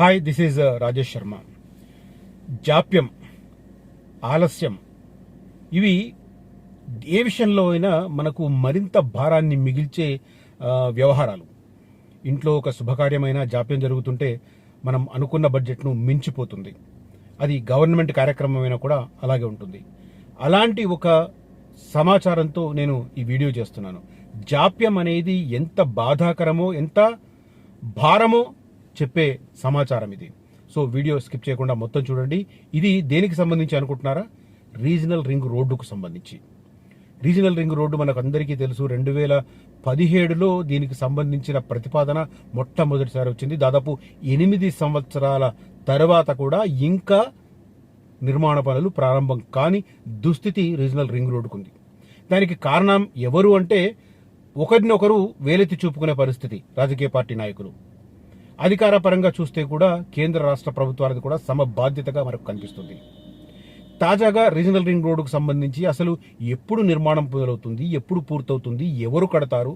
Hi this is Rajesh Sharma జాప్యం ఆలస్యం ఇవి ఏ విషయంలో అయినా మనకు మరింత భారాన్ని మిగిల్చే వ్యవహారాలు. ఇంట్లో ఒక శుభకార్యమైన జాప్యం జరుగుతుంటే మనం అనుకున్న బడ్జెట్ను మించిపోతుంది. అది గవర్నమెంట్ కార్యక్రమమైనా కూడా అలాగే ఉంటుంది. అలాంటి ఒక సమాచారంతో నేను ఈ వీడియో చేస్తున్నాను. జాప్యం అనేది ఎంత బాధాకరమో ఎంత భారమో చెప్పే సమాచారం ఇది. సో వీడియో స్కిప్ చేయకుండా మొత్తం చూడండి. ఇది దేనికి సంబంధించి అనుకుంటున్నారా? రీజనల్ రింగ్ రోడ్డుకు సంబంధించి. రీజనల్ రింగ్ రోడ్డు మనకు అందరికీ తెలుసు. రెండు వేల పదిహేడులో దీనికి సంబంధించిన ప్రతిపాదన మొట్టమొదటిసారి వచ్చింది. దాదాపు ఎనిమిది సంవత్సరాల తర్వాత కూడా ఇంకా నిర్మాణ పనులు ప్రారంభం కాని దుస్థితి రీజనల్ రింగ్ రోడ్డుకు ఉంది దానికి కారణం ఎవరు అంటే ఒకరినొకరు వేలెత్తి చూపుకునే పరిస్థితి రాజకీయ పార్టీ నాయకులు. అధికార పరంగా చూస్తే కూడా కేంద్ర రాష్ట్ర ప్రభుత్వాలది కూడా సమ బాధ్యతగా మనకు కనిపిస్తుంది. తాజాగా రీజనల్ రింగ్ రోడ్డుకు సంబంధించి అసలు ఎప్పుడు నిర్మాణం మొదలవుతుంది ఎప్పుడు పూర్తవుతుంది ఎవరు కడతారు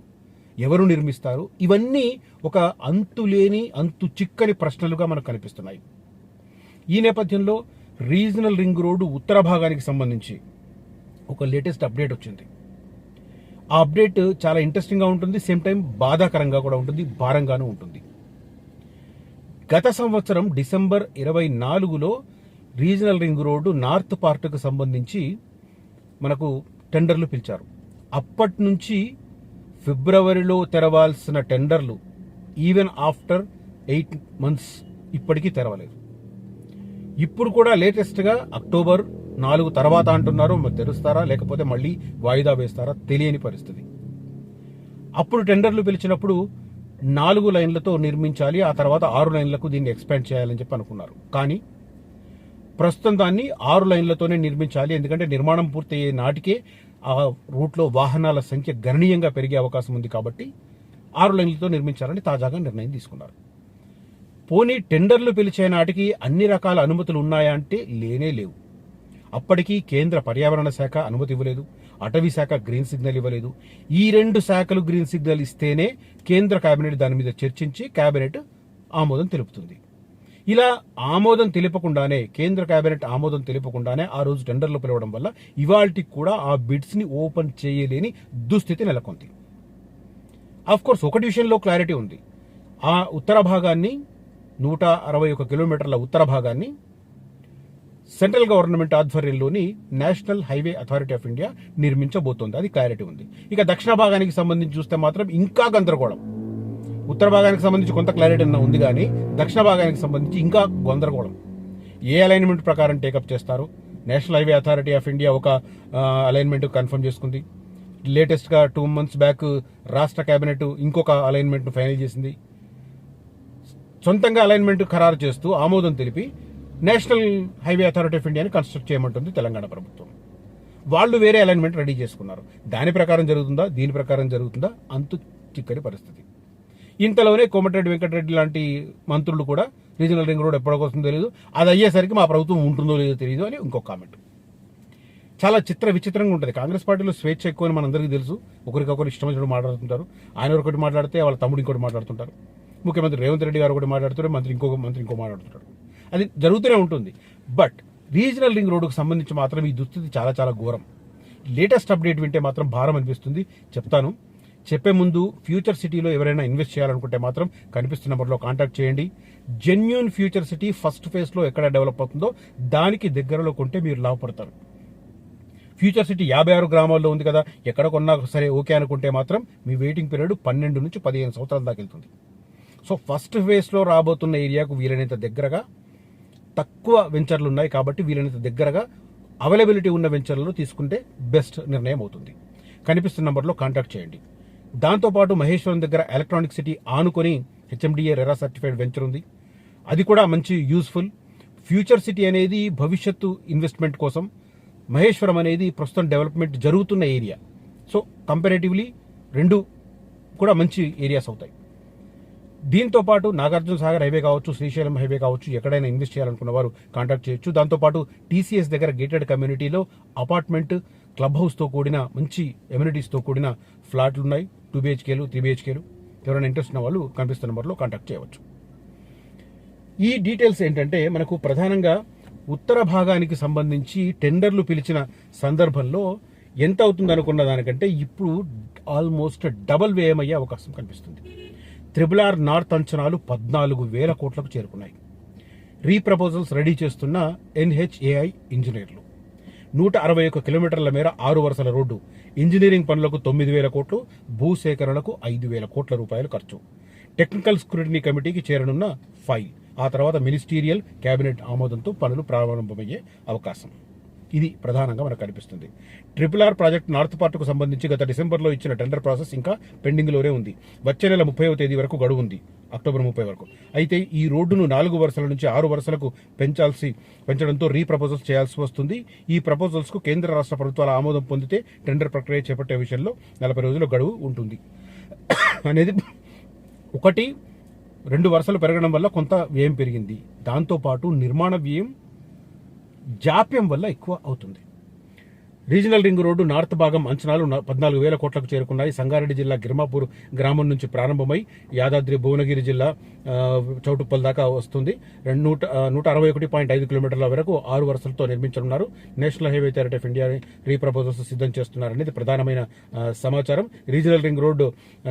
ఎవరు నిర్మిస్తారు ఇవన్నీ ఒక అంతులేని అంతు చిక్కని ప్రశ్నలుగా మనకు కనిపిస్తున్నాయి. ఈ నేపథ్యంలో రీజనల్ రింగ్ రోడ్డు ఉత్తర భాగానికి సంబంధించి ఒక లేటెస్ట్ అప్డేట్ వచ్చింది. ఆ అప్డేట్ చాలా ఇంట్రెస్టింగ్గా ఉంటుంది సేమ్ టైం బాధాకరంగా కూడా ఉంటుంది భారంగానూ ఉంటుంది. గత సంవత్సరం డిసెంబర్ ఇరవై నాలుగులో రీజనల్ రింగ్ రోడ్డు నార్త్ పార్ట్కు సంబంధించి మనకు టెండర్లు పిలిచారు. అప్పటి నుంచి ఫిబ్రవరిలో తెరవాల్సిన టెండర్లు ఈవెన్ ఆఫ్టర్ ఎయిట్ మంత్స్ ఇప్పటికీ తెరవలేదు. ఇప్పుడు కూడా లేటెస్ట్గా అక్టోబర్ నాలుగు తర్వాత అంటున్నారు. మరి తెరుస్తారా లేకపోతే మళ్ళీ వాయిదా వేస్తారా తెలియని పరిస్థితి. అప్పుడు టెండర్లు పిలిచినప్పుడు నాలుగు లైన్లతో నిర్మించాలి ఆ తర్వాత ఆరు లైన్లకు దీన్ని ఎక్స్పాండ్ చేయాలని చెప్పి అనుకున్నారు. కానీ ప్రస్తుతం దాన్ని ఆరు లైన్లతోనే నిర్మించాలి ఎందుకంటే నిర్మాణం పూర్తయ్యే నాటికే ఆ రూట్లో వాహనాల సంఖ్య గణనీయంగా పెరిగే అవకాశం ఉంది కాబట్టి ఆరు లైన్లతో నిర్మించాలని తాజాగా నిర్ణయం తీసుకున్నారు. పోనీ టెండర్లు పిలిచే నాటికి అన్ని రకాల అనుమతులు ఉన్నాయా అంటే లేనే లేవు. అప్పటికీ కేంద్ర పర్యావరణ శాఖ అనుమతి ఇవ్వలేదు. అటవీ శాఖ గ్రీన్ సిగ్నల్ ఇవ్వలేదు. ఈ రెండు శాఖలు గ్రీన్ సిగ్నల్ ఇస్తేనే కేంద్ర కేబినెట్ దాని మీద చర్చించి కేబినెట్ ఆమోదం తెలుపుతుంది. ఇలా ఆమోదం తెలిపకుండానే కేంద్ర కేబినెట్ ఆమోదం తెలిపకుండానే ఆ రోజు టెండర్లు పిలవడం వల్ల ఇవాళకి కూడా ఆ బిడ్స్ని ఓపెన్ చేయలేని దుస్థితి నెలకొంది. ఆఫ్ కోర్స్ ఒకటి విషయంలో క్లారిటీ ఉంది. ఆ ఉత్తర భాగాన్ని నూట అరవై ఒక కిలోమీటర్ల ఉత్తర భాగాన్ని సెంట్రల్ గవర్నమెంట్ ఆధ్వర్యంలోని national highway authority of India నిర్మించబోతోంది. అది క్లారిటీ ఉంది. ఇక దక్షిణ భాగానికి సంబంధించి చూస్తే మాత్రం ఇంకా గందరగోళం. ఉత్తర భాగానికి సంబంధించి కొంత క్లారిటీ అన్న ఉంది కానీ దక్షిణ భాగానికి సంబంధించి ఇంకా గందరగోళం. ఏ అలైన్మెంట్ ప్రకారం టేకప్ చేస్తారు? National highway authority of India ఒక అలైన్మెంట్ కన్ఫర్మ్ చేసుకుంది. లేటెస్ట్గా టూ మంత్స్ బ్యాక్ రాష్ట్ర కేబినెట్ ఇంకొక అలైన్మెంట్ ఫైనల్ చేసింది. సొంతంగా అలైన్మెంట్ ఖరారు చేస్తూ ఆమోదం తెలిపి నేషనల్ హైవే అథారిటీ ఆఫ్ ఇండియాని కన్స్ట్రక్ట్ చేయమంటుంది తెలంగాణ ప్రభుత్వం. వాళ్ళు వేరే అలైన్మెంట్ రెడీ చేసుకున్నారు. దాని ప్రకారం జరుగుతుందా? దీని ప్రకారం జరుగుతుందా? అంతు చిక్కని పరిస్థితి. ఇంతలోనే కోమటిరెడ్డి వెంకటరెడ్డి లాంటి మంత్రులు కూడా రీజనల్ రింగ్ రోడ్ ఎప్పటికొస్తుందో తెలియదు అది అయ్యేసరికి మా ప్రభుత్వం ఉంటుందో లేదో తెలియదు అని ఇంకొక కామెంట్ చాలా చిత్ర విచిత్రంగా ఉంటుంది. కాంగ్రెస్ పార్టీలో స్వేచ్ఛ ఎక్కువ అని మనందరికీ తెలుసు. ఒకరికొకరు ఇష్టం వచ్చినట్టు మాట్లాడుతుంటారు. ఆయన ఒకటి మాట్లాడితే వాళ్ళ తమ్ముడు ఇంకోటి మాట్లాడుతుంటారు. ముఖ్యమంత్రి రేవంత్ రెడ్డి గారు ఒకటి మాట్లాడుతారు మంత్రి ఇంకొక మంత్రి ఇంకో మాట్లాడుతుంటారు. అది జరుగుతూనే ఉంటుంది. బట్ రీజనల్ రింగ్ రోడ్డుకు సంబంధించి మాత్రం ఈ దుస్థితి చాలా చాలా ఘోరం. లేటెస్ట్ అప్డేట్ వింటే మాత్రం భారం అనిపిస్తుంది. చెప్తాను. చెప్పే ముందు ఫ్యూచర్ సిటీలో ఎవరైనా ఇన్వెస్ట్ చేయాలనుకుంటే మాత్రం కనిపిస్తున్న నెంబర్లో కాంటాక్ట్ చేయండి. జెన్యున్ ఫ్యూచర్ సిటీ ఫస్ట్ ఫేజ్లో ఎక్కడ డెవలప్ అవుతుందో దానికి దగ్గరలో కొంటే మీరు లాభపడతారు. ఫ్యూచర్ సిటీ యాభై ఆరు గ్రామాల్లో ఉంది కదా ఎక్కడ కొన్నా సరే ఓకే అనుకుంటే మాత్రం మీ వెయిటింగ్ పీరియడ్ పన్నెండు నుంచి పదిహేను సంవత్సరాల దాకా వెళ్తుంది. సో ఫస్ట్ ఫేజ్లో రాబోతున్న ఏరియాకు వీలైనంత దగ్గరగా తక్కువ వెంచర్లు ఉన్నాయి కాబట్టి వీలైనంత దగ్గరగా అవైలబిలిటీ ఉన్న వెంచర్లు తీసుకుంటే బెస్ట్ నిర్ణయం అవుతుంది. కనిపిస్తున్న నెంబర్లో కాంటాక్ట్ చేయండి. దాంతోపాటు మహేశ్వరం దగ్గర ఎలక్ట్రానిక్ సిటీ ఆనుకొని హెచ్ఎండిఏ రెరా సర్టిఫైడ్ వెంచర్ ఉంది. అది కూడా మంచి యూస్ఫుల్. ఫ్యూచర్ సిటీ అనేది భవిష్యత్తు ఇన్వెస్ట్మెంట్ కోసం. మహేశ్వరం అనేది ప్రస్తుతం డెవలప్మెంట్ జరుగుతున్న ఏరియా. సో కంపారేటివ్లీ రెండు కూడా మంచి ఏరియాస్ అవుతాయి. దీంతో పాటు నాగార్జున సాగర్ హైవే కావచ్చు శ్రీశైలం హైవే కావచ్చు ఎక్కడైనా ఇన్వెస్ట్ చేయాలనుకున్న వారు కాంటాక్ట్ చేయొచ్చు. దాంతోపాటు టీసీఎస్ దగ్గర గేటెడ్ కమ్యూనిటీలో అపార్ట్మెంట్ క్లబ్ హౌస్తో కూడిన మంచి ఎమ్యూనిటీస్తో కూడిన ఫ్లాట్లు ఉన్నాయి టూ బిహెచ్కేలు త్రీ బిహెచ్కేలు ఎవరైనా ఇంట్రెస్ట్ ఉన్న వాళ్ళు కనిపిస్తున్న నెంబర్లో కాంటాక్ట్ చేయవచ్చు. ఈ డీటెయిల్స్ ఏంటంటే మనకు ప్రధానంగా ఉత్తర భాగానికి సంబంధించి టెండర్లు పిలిచిన సందర్భంలో ఎంత అవుతుంది అనుకున్న దానికంటే ఇప్పుడు ఆల్మోస్ట్ డబల్ వ్యయమయ్యే అవకాశం కనిపిస్తుంది. త్రిబుల్ ఆర్ నార్త్ అంచనాలు పద్నాలుగు వేల కోట్లకు చేరుకున్నాయి. రీప్రపోజల్స్ రెడీ చేస్తున్న ఎన్హెచ్ఏఐ ఇంజనీర్లు. నూట అరవై ఒక్క కిలోమీటర్ల మేర ఆరు వరుసల రోడ్డు ఇంజనీరింగ్ పనులకు తొమ్మిది వేల కోట్లు భూసేకరణకు ఐదు వేల కోట్ల రూపాయలు ఖర్చు. టెక్నికల్ స్క్రూటినీ కమిటీకి చేరనున్న ఫైల్ ఆ తర్వాత మినిస్టీరియల్ కేబినెట్ ఆమోదంతో పనులు ప్రారంభమయ్యే అవకాశం. ఇది ప్రధానంగా మనకు కనిపిస్తుంది. ట్రిపుల్ ఆర్ ప్రాజెక్ట్ నార్త్ పార్ట్కు సంబంధించి గత డిసెంబర్లో ఇచ్చిన టెండర్ ప్రాసెస్ ఇంకా పెండింగ్లోనే ఉంది. వచ్చే నెల ముప్పైవ తేదీ వరకు గడువు ఉంది. అక్టోబర్ ముప్పై వరకు. అయితే ఈ రోడ్డును నాలుగు వరుసల నుంచి ఆరు వరుసలకు పెంచాల్సి పెంచడంతో రీప్రపోజల్స్ చేయాల్సి వస్తుంది. ఈ ప్రపోజల్స్కు కేంద్ర రాష్ట్ర ప్రభుత్వాల ఆమోదం పొందితే టెండర్ ప్రక్రియ చేపట్టే విషయంలో నలభై రోజుల గడువు ఉంటుంది. అనేది ఒకటి రెండు వరుసలు పెరగడం వల్ల కొంత వ్యయం పెరిగింది. దాంతోపాటు నిర్మాణ వ్యయం జాప్యం వల్ల ఎక్కువ అవుతుంది. రీజనల్ రింగ్ రోడ్డు నార్త్ భాగం అంచనాలు పద్నాలుగు వేల కోట్లకు చేరుకున్నాయి. సంగారెడ్డి జిల్లా గిర్మాపూర్ గ్రామం నుంచి ప్రారంభమై యాదాద్రి భువనగిరి జిల్లా చౌటుప్పల్ దాకా వస్తుంది. రెండు నూట నూట అరవై ఒకటి పాయింట్ ఐదు కిలోమీటర్ల వరకు ఆరు వరుసలతో నిర్మించనున్నారు. National highway authority of India reproposals సిద్ధం చేస్తున్నారనేది ప్రధానమైన సమాచారం. Regional ring road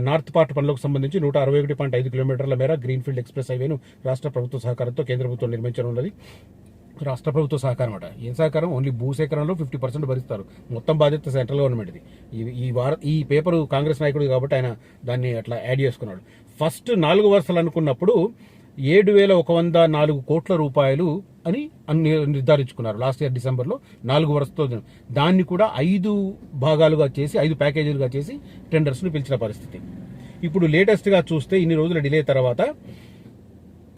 north part పనులకు సంబంధించి నూట అరవై ఒకటి పాయింట్ ఐదు కిలోమీటర్ల మేర గ్రీన్ఫీల్డ్ ఎక్స్ప్రెస్ హైవేను రాష్ట్ర ప్రభుత్వ సహకారంతో కేంద్ర ప్రభుత్వం నిర్మించనున్నది. రాష్ట్ర ప్రభుత్వ సహకారం అట. ఏం సహకారం? ఓన్లీ భూసేకరణలో ఫిఫ్టీ పర్సెంట్ భరిస్తారు. మొత్తం బాధ్యత సెంట్రల్ గవర్నమెంట్ది ఈ ఈ వార ఈ పేపర్ కాంగ్రెస్ నాయకుడు కాబట్టి ఆయన దాన్ని అట్లా యాడ్ చేసుకున్నాడు. ఫస్ట్ నాలుగు వరుసలు అనుకున్నప్పుడు ఏడు వేల ఒక వంద నాలుగు కోట్ల రూపాయలు అని అన్ని నిర్ధారించుకున్నారు. లాస్ట్ ఇయర్ డిసెంబర్లో నాలుగు వరుసతో దాన్ని కూడా ఐదు భాగాలుగా చేసి ఐదు ప్యాకేజీలుగా చేసి టెండర్స్ను పిలిచిన పరిస్థితి. ఇప్పుడు లేటెస్ట్గా చూస్తే ఇన్ని రోజుల డిలే తర్వాత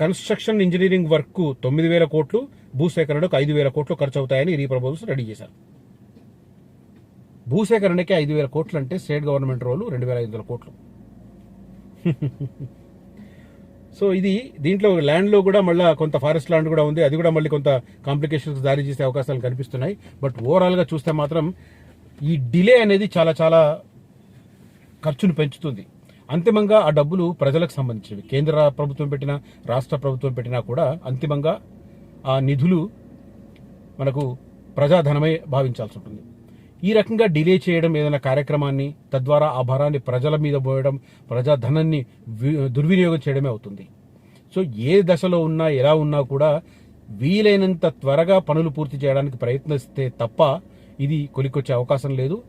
కన్స్ట్రక్షన్ ఇంజనీరింగ్ వర్క్ తొమ్మిది వేల కోట్లు భూసేకరణకు ఐదు వేల కోట్లు ఖర్చు అవుతాయని రీప్రపోజల్స్ రెడీ చేశారు. భూసేకరణకే ఐదు వేల కోట్లు అంటే స్టేట్ గవర్నమెంట్ రోలు రెండు వేల ఐదు వందల కోట్లు. సో ఇది దీంట్లో ల్యాండ్లో కూడా మళ్ళీ కొంత ఫారెస్ట్ ల్యాండ్ కూడా ఉంది. అది కూడా మళ్ళీ కొంత కాంప్లికేషన్స్ దారి చేసే అవకాశాలు కనిపిస్తున్నాయి. బట్ ఓవరాల్గా చూస్తే మాత్రం ఈ డిలే అనేది చాలా చాలా ఖర్చును పెంచుతుంది. అంతిమంగా ఆ డబ్బులు ప్రజలకు సంబంధించినవి. కేంద్ర ప్రభుత్వం పెట్టినా రాష్ట్ర ప్రభుత్వం పెట్టినా కూడా అంతిమంగా ఆ నిధులు మనకు ప్రజాధనమే భావించాల్సి ఉంటుంది. ఈ రకంగా డిలే చేయడం ఏదైనా కార్యక్రమాన్ని తద్వారా ఆ భారాన్ని ప్రజల మీద పోయడం ప్రజాధనాన్ని దుర్వినియోగం చేయడమే అవుతుంది. సో ఏ దశలో ఉన్నా ఎలా ఉన్నా కూడా వీలైనంత త్వరగా పనులు పూర్తి చేయడానికి ప్రయత్నిస్తే తప్ప ఇది కొలికొచ్చే అవకాశం లేదు.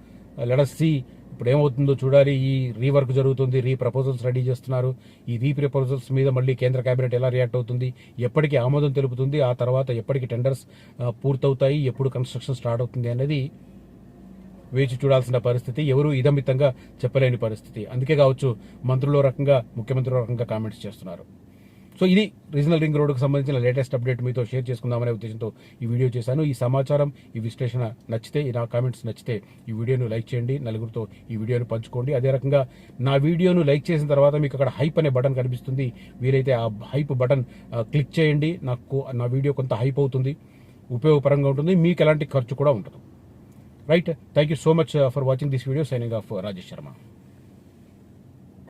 లెడస్ సి ఇప్పుడు ఏమవుతుందో చూడాలి. ఈ రీవర్క్ జరుగుతుంది. రీ ప్రపోజల్స్ రెడీ చేస్తున్నారు. ఈ రీ ప్రపోజల్స్ మీద మళ్ళీ కేంద్ర కేబినెట్ ఎలా రియాక్ట్ అవుతుంది? ఎప్పటికి ఆమోదం తెలుపుతుంది. ఆ తర్వాత ఎప్పటికి టెండర్స్ పూర్తవుతాయి. ఎప్పుడు కన్స్ట్రక్షన్ స్టార్ట్ అవుతుంది అనేది వేచి చూడాల్సిన పరిస్థితి. ఎవరు ఇదమితంగా చెప్పలేని పరిస్థితి. అందుకే కావచ్చు మంత్రుల రకంగా ముఖ్యమంత్రుల రకంగా కామెంట్స్ చేస్తున్నారు. సో ఇది రీజనల్ రింగ్ రోడ్డుకు సంబంధించిన లేటెస్ట్ అప్డేట్ మీతో షేర్ చేసుకుందామనే ఉద్దేశంతో ఈ వీడియో చేశాను. ఈ సమాచారం ఈ విశ్లేషణ నచ్చితే నా కామెంట్స్ నచ్చితే ఈ వీడియోను లైక్ చేయండి నలుగురితో ఈ వీడియోను పంచుకోండి. అదే రకంగా నా వీడియోను లైక్ చేసిన తర్వాత మీకు అక్కడ హైప్ అనే బటన్ కనిపిస్తుంది. వీలైతే ఆ హైప్ బటన్ క్లిక్ చేయండి. నాకు నా వీడియో కొంత హైప్ అవుతుంది ఉపయోగపరంగా ఉంటుంది మీకు ఎలాంటి ఖర్చు కూడా ఉండదు. Right? Thank you so much for watching this video signing off Rajesh Sharma